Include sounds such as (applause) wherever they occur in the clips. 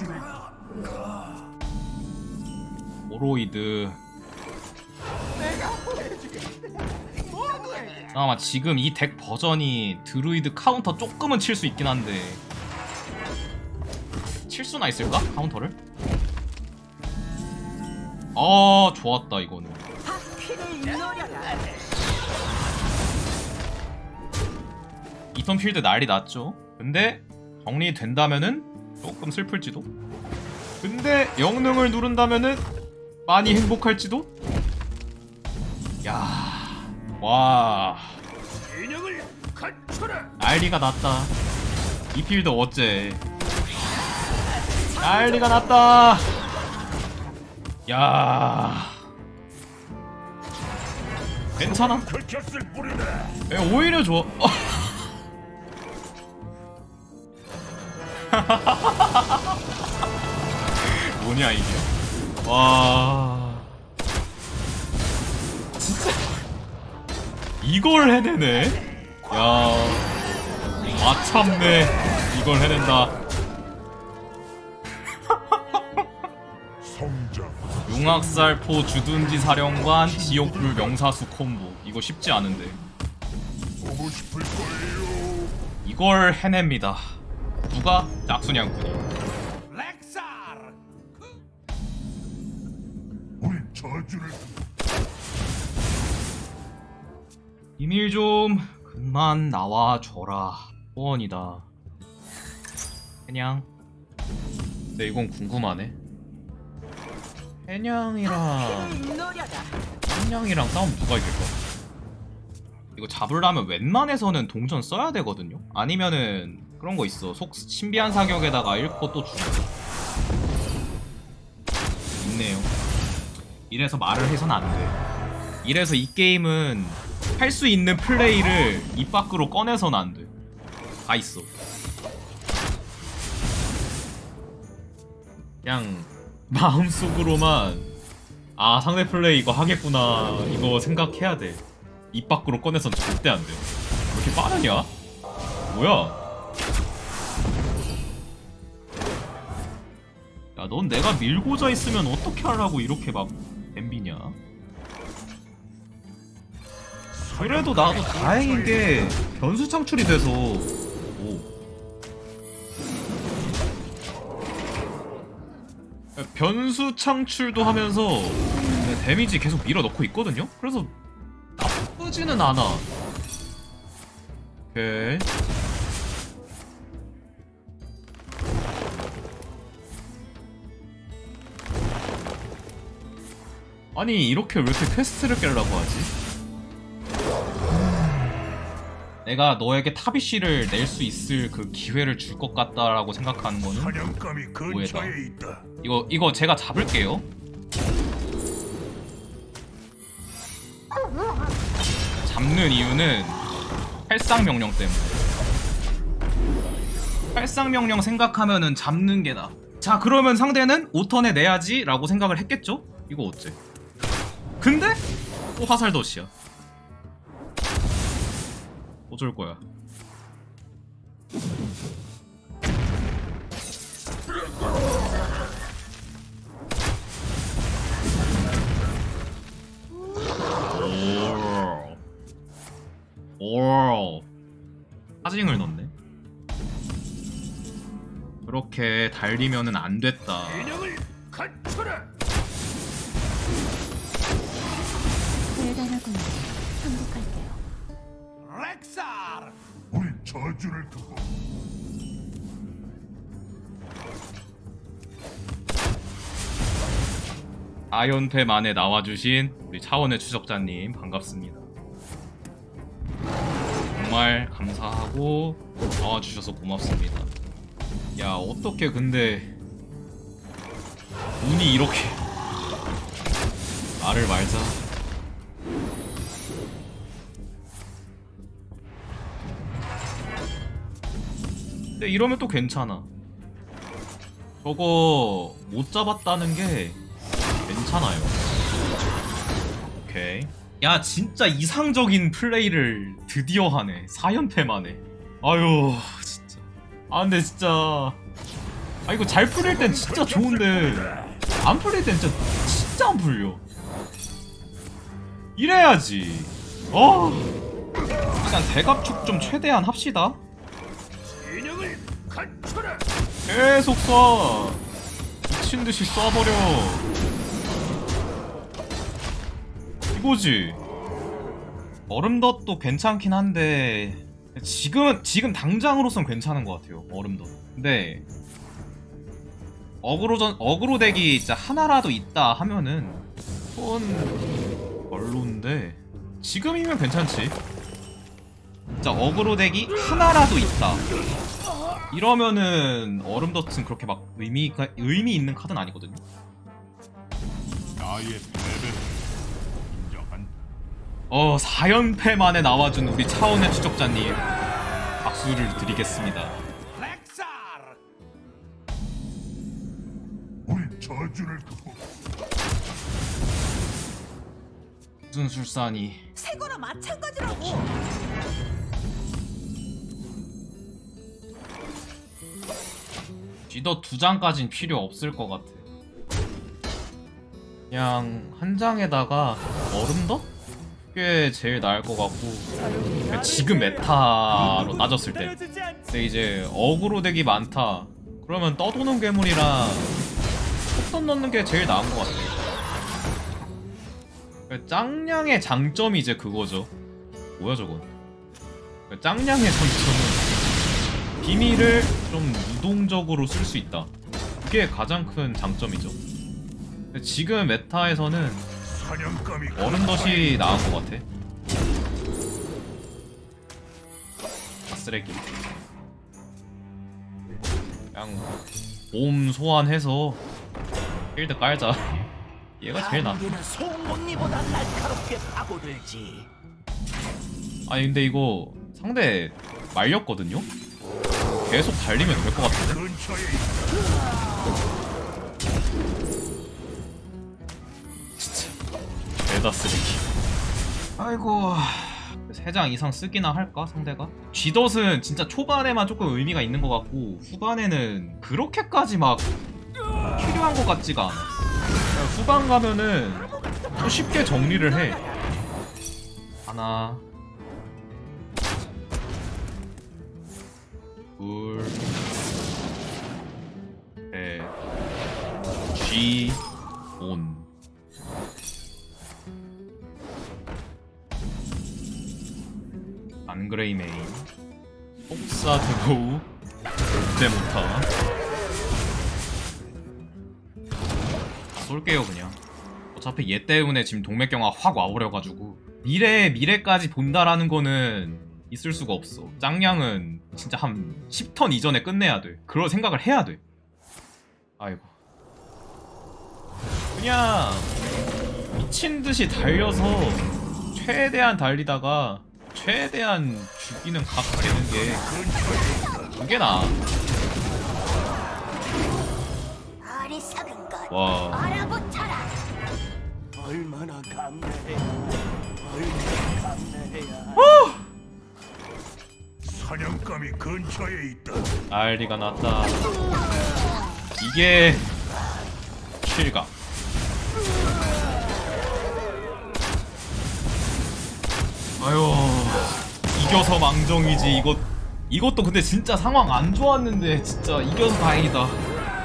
저주를 오로이드. 잠깐만 지금 이 덱 버전이 드루이드 카운터 조금은 칠 수 있긴 한데. 칠 수나 있을까? 카운터를? 아 좋았다 이거는. 이턴 필드 난리 났죠? 근데 정리 된다면은 조금 슬플지도 근데 영능을 누른다면은 많이 행복할지도? 야, 와, 인형을 갖춰라. 난리가 났다. 이 필드 어째? 난리가 났다. 야, 괜찮아. 뿐이다. 에, 오히려 좋아. (laughs) (laughs) 어. 뭐냐 이게? 와, 진짜 이걸 해내네. 야, 마참네 이걸 해낸다. 용악살포 주둔지 사령관 지옥불 명사수 콤보 이거 쉽지 않은데. 이걸 해냅니다. 누가 짝순양군이. 저주를 비밀 좀 그만 나와줘라. 소원이다. 그냥. 근데 이건 궁금하네. 해냥이랑 해냥이랑 싸움 누가 이길까? 이거 잡으려면 웬만해서는 동전 써야 되거든요. 아니면은 그런 거 있어. 속 신비한 사격에다가 1코 또 주고. 있네요. 이래서 말을 해선 안 돼. 이래서 이 게임은 할 수 있는 플레이를 입 밖으로 꺼내선 안 돼. 다 있어. 그냥 마음속으로만 아 상대 플레이 이거 하겠구나 이거 생각해야 돼. 입 밖으로 꺼내선 절대 안 돼. 왜 이렇게 빠르냐? 뭐야? 야, 넌 내가 밀고자 있으면 어떻게 하라고 이렇게 막 엠비냐? 그래도 나도 다행인 게 변수 창출이 돼서 오. 변수 창출도 하면서 데미지 계속 밀어 넣고 있거든요. 그래서 나쁘지는 않아. 오케이. 아니 이렇게 왜 이렇게 퀘스트를 깨려고 하지? 내가 너에게 타비씨를 낼 수 있을 그 기회를 줄 것 같다라고 생각하는 거는 오해다. 있다. 이거 이거 제가 잡을게요. 잡는 이유는 팔상 명령 때문에. 팔상 명령 생각하면은 잡는 게 나. 자 그러면 상대는 5턴에 내야지라고 생각을 했겠죠? 이거 어째? 근데 또 화살 덫이야. 어쩔 거야. 달리면은 안 됐다. 인형을 갖춰라. 대단하군요. 행복할게요. 렉사르. 우리 저주를 두고 아연패 만에 나와주신 우리 차원의 추적자님 반갑습니다. 정말 감사하고 나와주셔서 고맙습니다. 야 어떻게 근데 운이 이렇게 말을 말자. 근데 이러면 또 괜찮아. 저거 못 잡았다는 게 괜찮아요. 오케이. 야 진짜 이상적인 플레이를 드디어 하네. 4연패 만에. 아유 진짜. 아 근데 진짜 아 이거 잘 풀릴 땐 진짜 좋은데 안 풀릴 땐 진짜 진짜 안 풀려 이래야지 어 일단 대갑축 좀 최대한 합시다 진영을 갖춰라. 계속 쏴. 미친 듯이 쏴버려. 이거지. 얼음덧도 괜찮긴 한데 지금 지금 당장으로선 괜찮은 것 같아요 얼음덧. 근데 어그로전 어그로 덱이 진짜 하나라도 있다 하면은 그건 별론데 지금이면 괜찮지 진짜 어그로 덱이 하나라도 있다 이러면은 얼음덧은 그렇게 막 의미가 의미 있는 카드는 아니거든요. 어 4연패 만에 나와준 우리 차원의 추적자님 박수를 드리겠습니다. 무슨 술사니? 새거나 마찬가지라고. 쥐더 두 장까진 필요 없을 것 같아. 그냥 한 장에다가 얼음덧? 꽤 제일 나을 것 같고. 지금 메타로 따졌을 때. 근데 이제 어그로 덱이 많다. 그러면 떠도는 괴물이랑 속던 넣는 게 제일 나은 것 같아. 그 짱냥의 장점이 이제 그거죠. 뭐야 저건? 그 짱냥의 장점은 비밀을 좀 유동적으로 쓸 수 있다 그게 가장 큰 장점이죠 지금 메타에서는 얼음덧이 나은 것 같아. 아, 쓰레기. 그냥 몸 소환해서 필드 깔자. (laughs) 얘가 제일 나. 아니 근데 이거 상대 말렸거든요. 계속 달리면 될 것 같은데. 죄다 쓰레기. 아이고. 세 장 이상 쓰기나 할까 상대가? 쥐덫은 진짜 초반에만 조금 의미가 있는 것 같고 후반에는 그렇게까지 막 필요한 것 같지가 않아. 후반 가면은 또 쉽게 정리를 해. 하나, 둘, 셋, G, 온. 안그레이 메인. 폭사 드로우. 롯데 모타 쏠게요 그냥. 어차피 얘 때문에 지금 동맥경화 확 와버려가지고. 미래 미래까지 본다라는 거는 있을 수가 없어. 짱냥은 진짜 한 10턴 이전에 끝내야 돼. 그럴 생각을 해야 돼. 아이고. 그냥 미친 듯이 달려서 최대한 달리다가 최대한 죽이는 각 되는 게 그게 것. 와. 얼마나 감내해. 얼마나 감내해야. 사냥감이 근처에 있다. 난리가 났다. 이게 실각. 아유 이겨서 망정이지. 이것 이것도 근데 진짜 상황 안 좋았는데 진짜 이겨서 다행이다.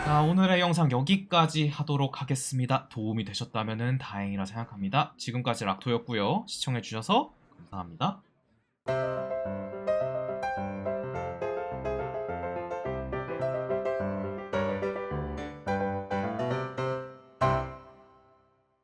자 오늘의 영상 여기까지 하도록 하겠습니다. 도움이 되셨다면 다행이라 생각합니다. 지금까지 락토였고요. 시청해주셔서 감사합니다